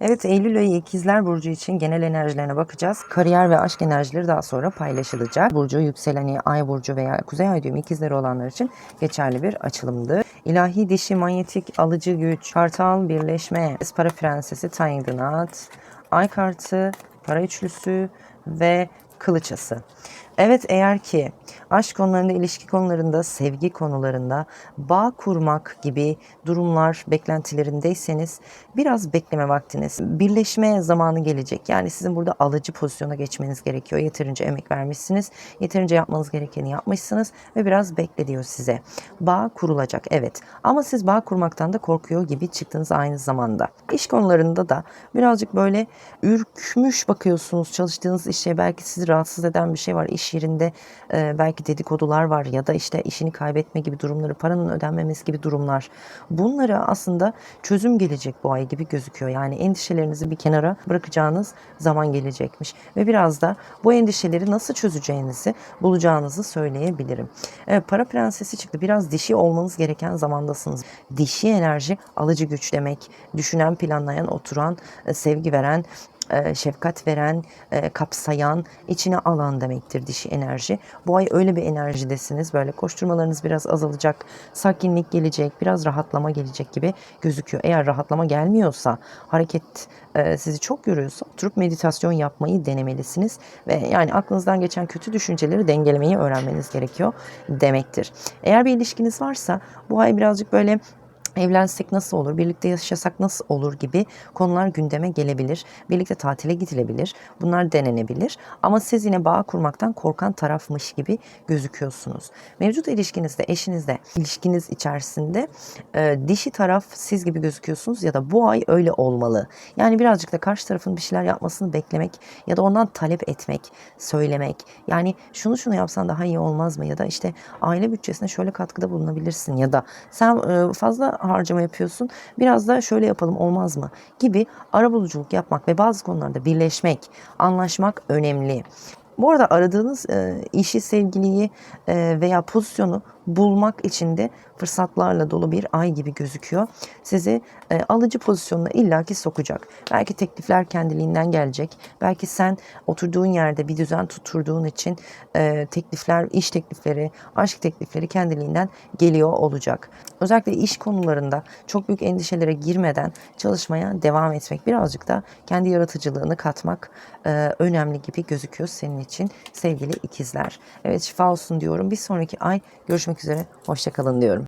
Evet Eylül ayı ikizler burcu için genel enerjilerine bakacağız. Kariyer ve aşk enerjileri daha sonra paylaşılacak. Burcu, yükseleni, ay burcu veya kuzey ay düğümü ikizleri olanlar için geçerli bir açılımdı. İlahi dişi, manyetik, alıcı güç, kartal, birleşme, para prensesi, tangınat, ay kartı, para üçlüsü ve kılıçası. Evet eğer ki aşk konularında, ilişki konularında, sevgi konularında bağ kurmak gibi durumlar beklentilerindeyseniz biraz bekleme vaktiniz. Birleşme zamanı gelecek. Yani sizin burada alıcı pozisyona geçmeniz gerekiyor. Yeterince emek vermişsiniz. Yeterince yapmanız gerekeni yapmışsınız ve biraz bekle diyor size. Bağ kurulacak evet. Ama siz bağ kurmaktan da korkuyor gibi çıktınız aynı zamanda. İş konularında da birazcık böyle ürkmüş bakıyorsunuz çalıştığınız işe belki sizi rahatsız eden bir şey var. İş yerinde e, belki dedikodular var ya da işte işini kaybetme gibi durumları, paranın ödenmemesi gibi durumlar. Bunlara aslında çözüm gelecek bu ay gibi gözüküyor. Yani endişelerinizi bir kenara bırakacağınız zaman gelecekmiş. Ve biraz da bu endişeleri nasıl çözeceğinizi bulacağınızı söyleyebilirim. Evet, para prensesi çıktı. Biraz dişi olmanız gereken zamandasınız. Dişi enerji alıcı güç demek. Düşünen, planlayan, oturan, e, sevgi veren, e, şefkat veren, e, kapsayan, içine alan demektir dişi enerji. Bu ay öyle bir enerjidesiniz. Böyle koşturmalarınız biraz azalacak, sakinlik gelecek, biraz rahatlama gelecek gibi gözüküyor. Eğer rahatlama gelmiyorsa, hareket e, sizi çok yoruyorsa oturup meditasyon yapmayı denemelisiniz. Ve yani aklınızdan geçen kötü düşünceleri dengelemeyi öğrenmeniz gerekiyor demektir. Eğer bir ilişkiniz varsa bu ay birazcık böyle Evlensek nasıl olur, birlikte yaşasak nasıl olur gibi konular gündeme gelebilir. Birlikte tatile gidilebilir. Bunlar denenebilir. Ama siz yine bağ kurmaktan korkan tarafmış gibi gözüküyorsunuz. Mevcut ilişkinizde, eşinizde, ilişkiniz içerisinde e, dişi taraf siz gibi gözüküyorsunuz ya da bu ay öyle olmalı. Yani birazcık da karşı tarafın bir şeyler yapmasını beklemek ya da ondan talep etmek, söylemek. Yani şunu şunu yapsan daha iyi olmaz mı? Ya da işte aile bütçesine şöyle katkıda bulunabilirsin ya da sen e, fazla harcama yapıyorsun. Biraz da şöyle yapalım olmaz mı? Gibi arabuluculuk yapmak ve bazı konularda birleşmek, anlaşmak önemli. Bu arada aradığınız e, işi, sevgiliyi e, veya pozisyonu bulmak için de fırsatlarla dolu bir ay gibi gözüküyor. Sizi e, alıcı pozisyonuna illaki sokacak. Belki teklifler kendiliğinden gelecek. Belki sen oturduğun yerde bir düzen tutturduğun için e, teklifler, iş teklifleri, aşk teklifleri kendiliğinden geliyor olacak. Özellikle iş konularında çok büyük endişelere girmeden çalışmaya devam etmek, birazcık da kendi yaratıcılığını katmak e, önemli gibi gözüküyor senin için sevgili ikizler. Evet şifa olsun diyorum. Bir sonraki ay görüşmek üzere. Hoşçakalın diyorum.